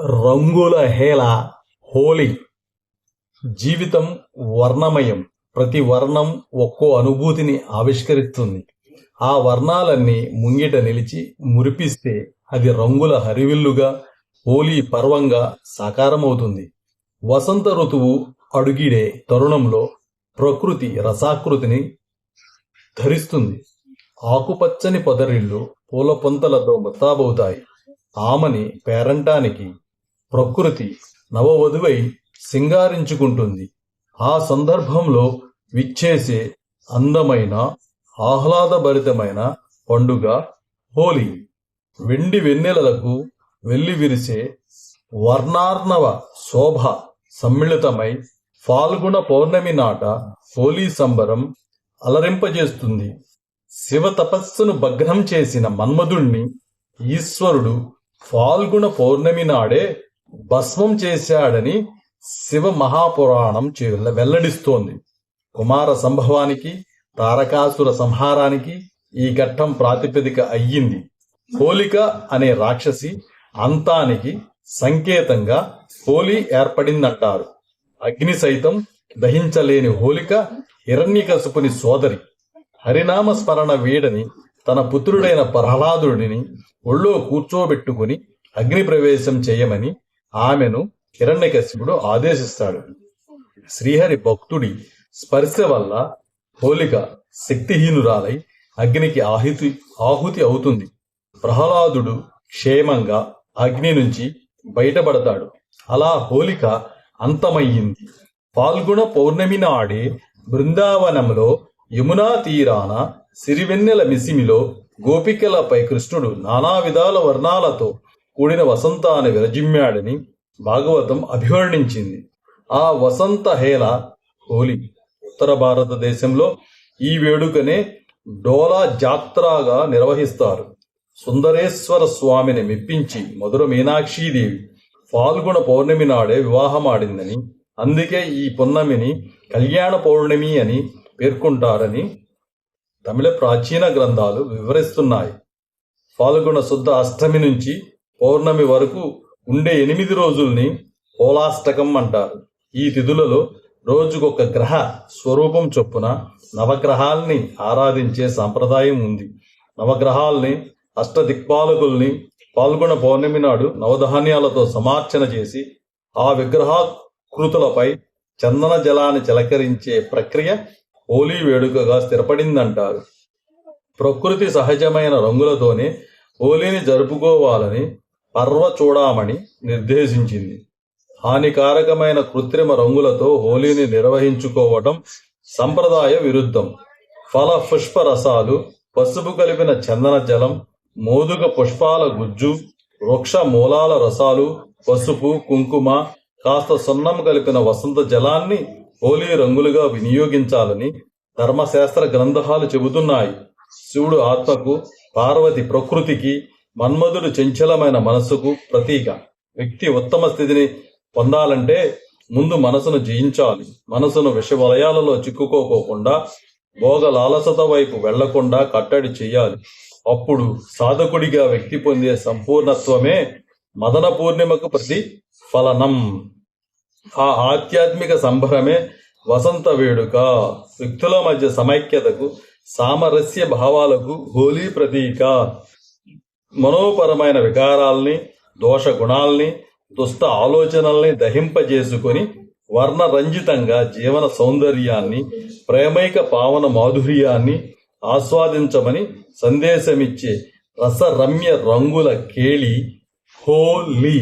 రంగుల హేళ హోలీ జీవితం వర్ణమయం. ప్రతి వర్ణం ఒక్కో అనుభూతిని ఆవిష్కరిస్తుంది. ఆ వర్ణాలన్నీ ముంగిట నిలిచి మురిపిస్తే అది రంగుల హరివిల్లుగా హోలీ పర్వంగా సాకారమవుతుంది. వసంత ఋతువు అడుగిడే తరుణంలో ప్రకృతి రసాకృతిని ధరిస్తుంది. ఆకుపచ్చని పొదరిళ్ళు పూల పొంతలతో ముస్తాబవుతాయి ఆమని పేరంటానికి ప్రకృతి నవవధువై సింగారించుకుంటుంది ఆ సందర్భంలో విచ్చేసే అందమైన ఆహ్లాదభరితమైన పండుగ హోలీ. వెండి వెన్నెలలకు వెల్లి విరిసే వర్ణార్ణవ శోభ సమ్మిళితమై ఫాల్గుణ పౌర్ణమి నాట హోలీ సంబరం అలరింపజేస్తుంది. శివ తపస్సును భగ్నం చేసిన మన్మధుణ్ణి ఈశ్వరుడు ఫాల్గుణ పౌర్ణమి నాడే భస్మం చేశాడని శివ మహాపురాణం చే- వెల్లడిస్తోంది. కుమార సంభవానికి తారకాసుర సంహారానికి ఈ ఘట్టం ప్రాతిపదిక అయ్యింది. హోలిక అనే రాక్షసి అంతానికి సంకేతంగా హోలీ ఏర్పడిందంటారు. అగ్ని సైతం దహించలేని హోలిక హిరణ్యకసుపుని సోదరి హరినామ స్మరణ వీడని తన పుత్రుడైన ప్రహ్లాదుడిని ఒళ్ళో కూర్చోబెట్టుకుని అగ్ని ప్రవేశం చేయమని ఆమెను హిరణ్యకశిపుడు ఆదేశిస్తాడు. శ్రీహరి భక్తుడి స్పర్శ వల్ల హోలిక శక్తిహీనురాలై అగ్నికి ఆహుతి ఆహుతి అవుతుంది. ప్రహ్లాదుడు క్షేమంగా అగ్ని నుంచి బయటపడతాడు. అలా హోలిక అంతమయ్యింది. పాల్గొన పౌర్ణమి నాడే బృందావనంలో యమునా తీరాన సిరివెన్నెల మిసిమిలో గోపికలపై కృష్ణుడు నానా విధాల వర్ణాలతో కూడిన వసంతాన్ని విరజిమ్మాడని భాగవతం అభివర్ణించింది. ఆ వసంత హేళ హోలీ ఉత్తర భారతదేశంలో ఈ వేడుకనే డోలా జాత్రాగా నిర్వహిస్తారు. సుందరేశ్వర స్వామిని మెప్పించి మధుర మీనాక్షీదేవి ఫాల్గుణ పౌర్ణమి నాడే వివాహమాడిందని అందుకే ఈ పున్నమిని కళ్యాణ పౌర్ణమి అని పేర్కొంటారని తమిళ ప్రాచీన గ్రంథాలు వివరిస్తున్నాయి. ఫాల్గుణ శుద్ధ అష్టమి నుంచి పౌర్ణమి వరకు ఉండే ఎనిమిది రోజుల్ని పోలాష్టకం అంటారు. ఈ తిథులలో రోజుకొక గ్రహ స్వరూపం చొప్పున నవగ్రహాల్ని ఆరాధించే సాంప్రదాయం ఉంది. నవగ్రహాల్ని అష్టదిక్పాలకుల్ని పాల్గొన పౌర్ణమి నాడు నవధాన్యాలతో సమార్చన చేసి ఆ విగ్రహాకృతులపై చందన జలాన్ని చిలకరించే ప్రక్రియ హోలీ వేడుకగా స్థిరపడిందంటారు. ప్రకృతి సహజమైన రంగులతోనే హోలీని జరుపుకోవాలని పర్వ చూడామణి నిర్దేశించింది. హానికారకమైన కృత్రిమ రంగులతో హోలీని నిర్వహించుకోవటం సంప్రదాయ విరుద్ధం. ఫల పుష్ప రసాలు పసుపు కలిపిన చందన జలం మోదుగ పుష్పాల గుజ్జు వృక్ష మూలాల రసాలు పసుపు కుంకుమ కాస్త సున్నం కలిపిన వసంత జలాన్ని హోలీ రంగులుగా వినియోగించాలని ధర్మశాస్త్ర గ్రంథాలు చెబుతున్నాయి. శివుడు ఆత్మకు పార్వతి ప్రకృతికి మన్మధుడు చంచలమైన మనస్సుకు ప్రతీక. వ్యక్తి ఉత్తమ స్థితిని పొందాలంటే ముందు మనసును జయించాలి. మనసును విషవలయాలలో చిక్కుకోకోకుండా భోగ లాలసత వైపు వెళ్ళకుండా కట్టడి చేయాలి. అప్పుడు సాధకుడిగా వ్యక్తి పొందే సంపూర్ణత్వమే మదన పూర్ణిమకు ప్రతి ఫలనం ఆ ఆధ్యాత్మిక సంభ్రమే వసంత వేడుక. వ్యక్తుల మధ్య సమైక్యతకు సామరస్య భావాలకు హోలీ ప్రతీక. మనోపరమైన వికారాల్ని దోష గుణాల్ని దుష్ట ఆలోచనల్ని దహింపజేసుకొని వర్ణరంజితంగా జీవన సౌందర్యాన్ని ప్రేమైక పావన మాధుర్యాన్ని ఆస్వాదించమని సందేశమిచ్చే రసరమ్య రంగుల కేళి హోలీ.